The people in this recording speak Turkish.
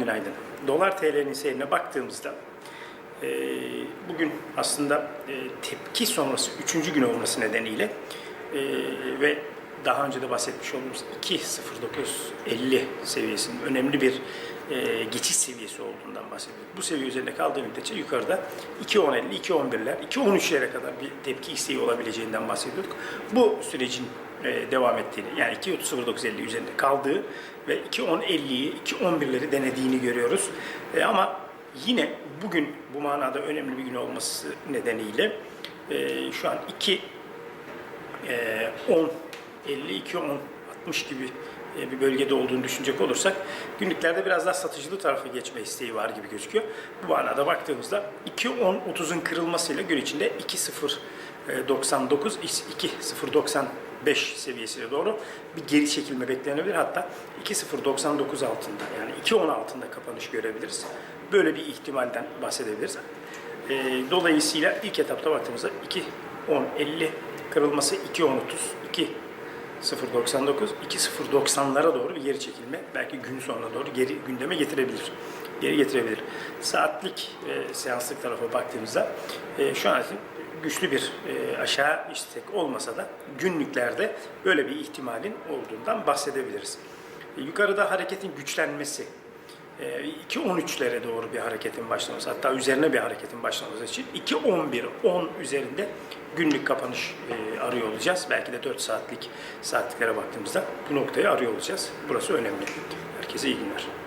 günaydın. Dolar TL'nin seyrine baktığımızda e, bugün aslında e, tepki sonrası üçüncü gün olması nedeniyle e, ve daha önce de bahsetmiş olduğumuz 2.0950 seviyesinin önemli bir e, geçiş seviyesi olduğundan bahsediyoruz. Bu seviye üzerinde kaldığı müddetçe yukarıda 2.1050, 2.11'ler, 2.13'lere kadar bir tepki isteği olabileceğinden bahsediyorduk. Bu sürecin e, devam ettiğini yani 2.0950 üzerinde kaldığı ve 2.1050'yi 2.11'leri denediğini görüyoruz. E, ama yine bugün bu manada önemli bir gün olması nedeniyle e, şu an 2 e, 10 52 10 60 gibi bir bölgede olduğunu düşünecek olursak günlüklerde biraz daha satıcılı tarafa geçme isteği var gibi gözüküyor. Bu manada baktığımızda 2.10-30'un kırılmasıyla gün içinde 2.099 2.095 seviyesine doğru bir geri çekilme beklenebilir. Hatta 2.099 altında yani 2.10 altında kapanış görebiliriz. Böyle bir ihtimalden bahsedebiliriz. E, dolayısıyla ilk etapta baktığımızda 2.10.50 kırılması 2.10.30 2 0.99 2.0.90'lara doğru bir geri çekilme belki gün sonuna doğru geri gündeme getirebilir. Geri getirebilir. Saatlik e, seanslık tarafa baktığımızda e, şu an güçlü bir e, aşağı istek olmasa da günlüklerde böyle bir ihtimalin olduğundan bahsedebiliriz. E, yukarıda hareketin güçlenmesi e, 2.13'lere doğru bir hareketin başlaması hatta üzerine bir hareketin başlaması için 2.11 10 üzerinde günlük kapanış e, arıyor olacağız. Belki de 4 saatlik saatliklere baktığımızda bu noktayı arıyor olacağız. Burası önemli. Herkese iyi günler.